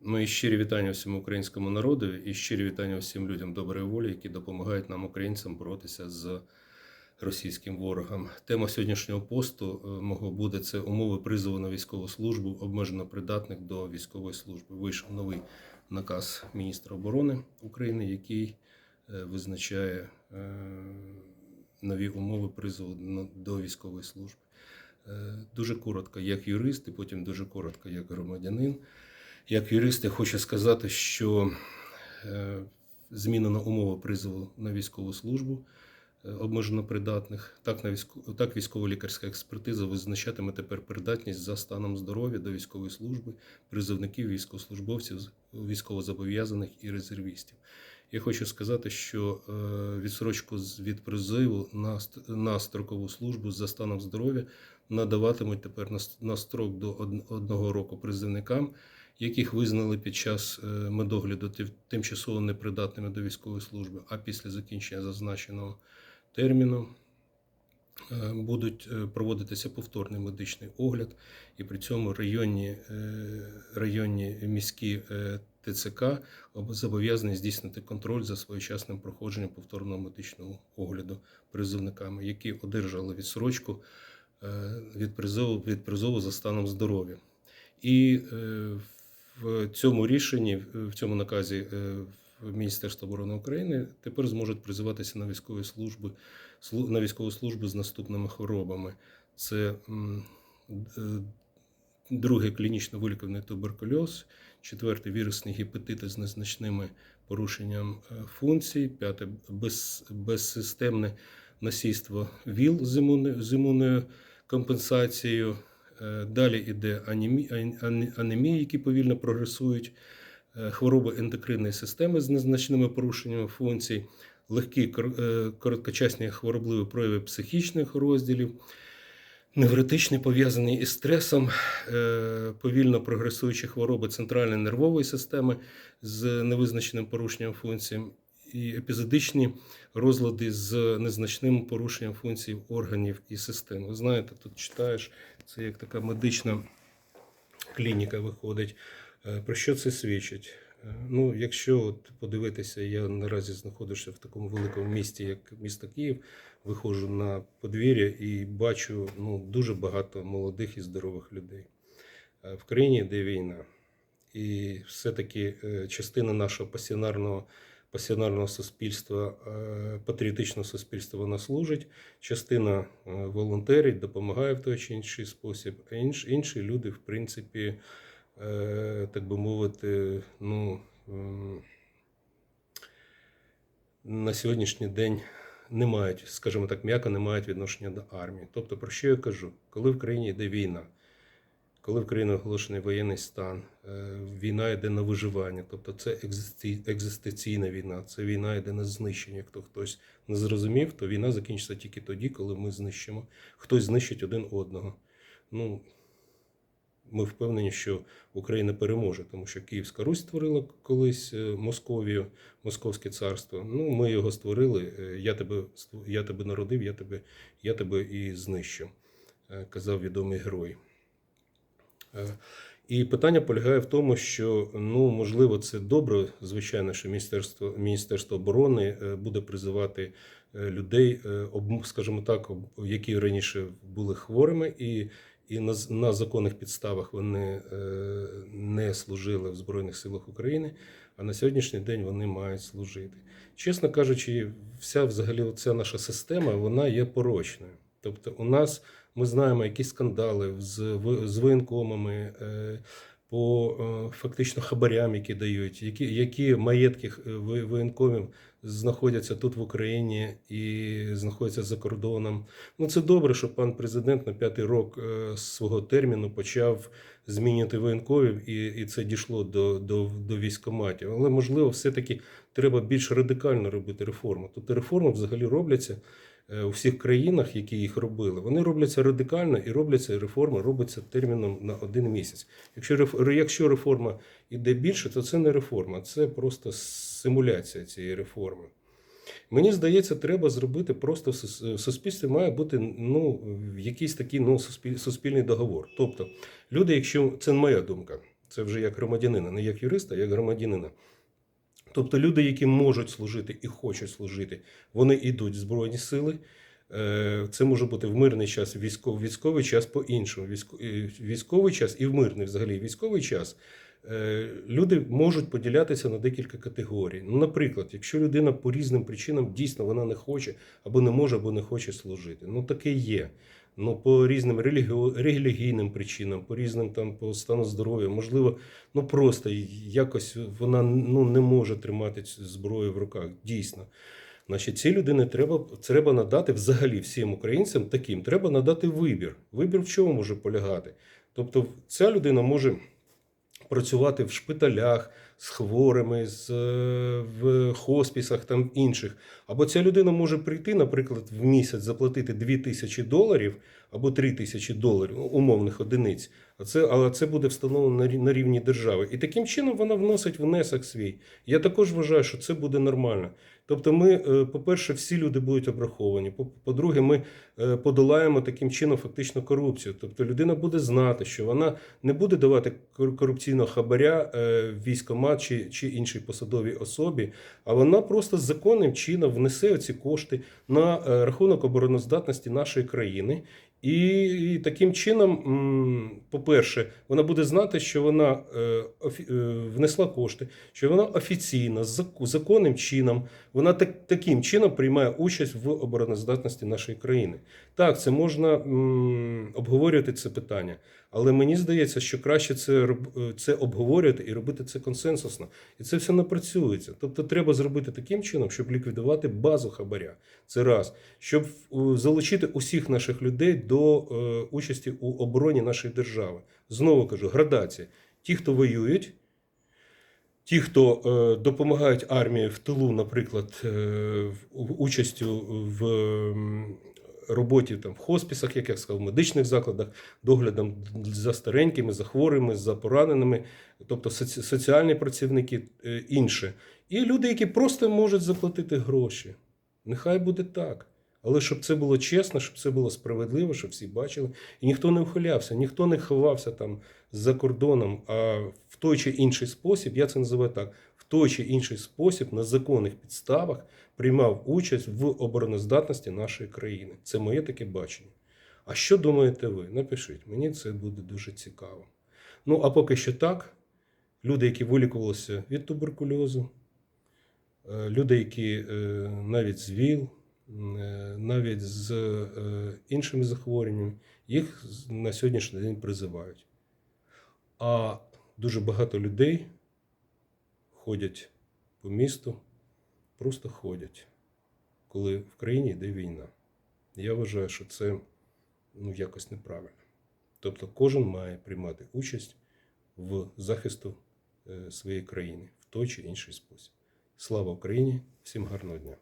Мої щирі вітання всьому українському народу і щирі вітання всім людям доброї волі, які допомагають нам, українцям, боротися з російським ворогом. Тема сьогоднішнього посту е, мого буде це умови призову на військову службу обмежено придатних до військової служби. Вийшов новий наказ міністра оборони України, який е, визначає е, нові умови призову до військової служби. Дуже коротко, як юрист, і потім дуже коротко, як громадянин. Як юрист, я хочу сказати, що е, змінено умови призову на військову службу е, обмежено придатних. Так, на військо... так військово-лікарська експертиза визначатиме тепер придатність за станом здоров'я до військової служби призовників, військовослужбовців, військовозобов'язаних і резервістів. Я хочу сказати, що е, відсрочку від призиву на, ст- на строкову службу за станом здоров'я надаватимуть тепер на, строк до од- одного року призивникам, яких визнали під час е, медогляду тимчасово непридатними до військової служби, а після закінчення зазначеного терміну е, будуть е, проводитися повторний медичний огляд, і при цьому районні, районні міські ТЦК об- зобов'язані здійснити контроль за своєчасним проходженням повторного медичного огляду призовниками, які одержали відсрочку від призову, від призову за станом здоров'я. І е, в цьому рішенні, в цьому наказі е, Міністерства оборони України тепер зможуть призиватися на військові служби слу- на військову службу з наступними хворобами. Це е, другий клінічно вилікуваний туберкульоз, четвертий вірусний гепатит з незначними порушенням е, функцій, п'яте без, безсистемне насильство ВІЛ з імунною компенсацією. Е, Далі йде анемі- ан- ан- анемії, які повільно прогресують, е, хвороби ендокринної системи з незначними порушеннями функцій, легкі е, короткочасні хворобливі прояви психічних розділів, невротичний пов'язаний із стресом, повільно прогресуючі хвороби центральної нервової системи з невизначеним порушенням функцій, і епізодичні розлади з незначним порушенням функцій органів і систем. Ви знаєте, тут читаєш, це як така медична клініка виходить. Е, Про що це свідчить? Е, Ну, якщо от подивитися, я наразі знаходжуся в такому великому місті, як місто Київ, виходжу на подвір'я і бачу ну, дуже багато молодих і здорових людей. Е, В країні йде війна. І все-таки частина нашого пасіонарного, пасіонарного суспільства, е, патріотичного суспільства вона служить, частина е, волонтерить, допомагає в той чи інший спосіб, а інш, інші люди, в принципі, е, так би мовити, ну, на сьогоднішній день не мають, скажімо так, м'яко не мають відношення до армії. Тобто, про що я кажу? Коли в країні йде війна, коли в країні оголошений воєнний стан, е, війна йде на виживання, тобто це екзистенційна війна, це війна йде на знищення. Якщо хтось не зрозумів, то війна закінчиться тільки тоді, коли ми знищимо. Хтось знищить один одного. Ну, ми впевнені, що Україна переможе, тому що Київська Русь створила колись е, Московію, Московське царство. Ну, ми його створили. е, Я тебе, я тебе народив, я тебе, я тебе і знищу, казав відомий герой. Е, І питання полягає в тому, що ну можливо це добре, звичайно, що міністерство міністерство оборони е, буде призивати е, людей, скажімо так, які раніше були хворими, і, і на, на законних підставах вони не служили в Збройних силах України. А на сьогоднішній день вони мають служити. Чесно кажучи, вся взагалі ця наша система вона є порочною. Тобто, у нас ми знаємо якісь скандали з, з воєнкомами, е, по е, фактично хабарям, які дають, які, які маєтки е, воєнкомів знаходяться тут в Україні і знаходяться за кордоном. Ну це добре, що пан президент на п'ятий рок свого терміну почав змінювати воєнковів, і, і це дійшло до, до, до військоматів. Але можливо, все-таки треба більш радикально робити реформи. Тобто реформи взагалі робляться у всіх країнах, які їх робили. Вони робляться радикально і робляться реформи, робляться терміном на один місяць. Якщо якщо реформа йде більше, то це не реформа, це просто симуляція цієї реформи. Мені здається, треба зробити просто в суспільстві має бути ну, якийсь такий ну, суспіль- суспільний договор. Тобто, люди, якщо це моя думка, Це вже як громадянина, не як юриста, а як громадянина. Тобто люди, які можуть служити і хочуть служити, вони йдуть в Збройні Сили. Е, Це може бути в мирний час, військовий, військовий час по-іншому. Військо- Військовий час і в мирний взагалі військовий час. е, Люди можуть поділятися на декілька категорій. Ну, наприклад, якщо людина по різним причинам дійсно вона не хоче або не може, або не хоче служити. Ну таке є. Ну, по різним релігіо- релігійним причинам, по різним там по стану здоров'я, можливо, ну просто якось вона ну, не може тримати цю зброю в руках. Дійсно. Значить, цій людині треба, треба надати взагалі всім українцям таким, треба надати вибір. Вибір в чому може полягати? Тобто, ця людина може працювати в шпиталях з хворими, з, е, в хоспісах там інших. Або ця людина може прийти, наприклад, в місяць заплатити 2 тисячі доларів або 3 тисячі доларів, умовних одиниць. А це, але це буде встановлено на рівні держави. І таким чином вона вносить внесок свій. Я також вважаю, що це буде нормально. Тобто, ми, е, по-перше, всі люди будуть обраховані. По- По-друге, ми е, подолаємо таким чином фактично корупцію. Тобто людина буде знати, що вона не буде давати корупційного хабаря е, в чи, чи іншій посадовій особі, а вона просто законним чином внесе ці кошти на е, рахунок обороноздатності нашої країни. І, таким чином, по-перше, вона буде знати, що вона е, е, внесла кошти, що вона офіційно, законним чином, вона так, таким чином приймає участь в обороноздатності нашої країни. Так, це можна обговорювати це питання, але мені здається, що краще це, е, це обговорювати і робити це консенсусно. І це все напрацюється. Тобто треба зробити таким чином, щоб ліквідувати базу хабаря. Це раз, щоб залучити усіх наших людей до е, участі у обороні нашої держави. Знову кажу, градація. Ті, хто воюють, ті, хто е, допомагають армії в тилу, наприклад, е, в- участю в м, роботі там, в хоспісах, як я сказав, в медичних закладах, доглядом за старенькими, за хворими, за пораненими, тобто соці- соціальні працівники е, інше. І люди, які просто можуть заплатити гроші. Нехай буде так. Але щоб це було чесно, щоб це було справедливо, щоб всі бачили. І ніхто не ухилявся, ніхто не ховався там за кордоном, а в той чи інший спосіб, я це називаю так, в той чи інший спосіб на законних підставах приймав участь в обороноздатності нашої країни. Це моє таке бачення. А що думаєте ви? Напишіть, мені це буде дуже цікаво. Ну, а поки що так, люди, які вилікувалися від туберкульозу, е, люди, які е, навіть з ВІЛ, навіть з е, іншими захворюваннями, їх на сьогоднішній день призивають. А дуже багато людей ходять по місту, просто ходять, коли в країні йде війна. Я вважаю, що це ну, якось неправильно. Тобто кожен має приймати участь в захисту е, своєї країни в той чи інший спосіб. Слава Україні! Всім гарного дня!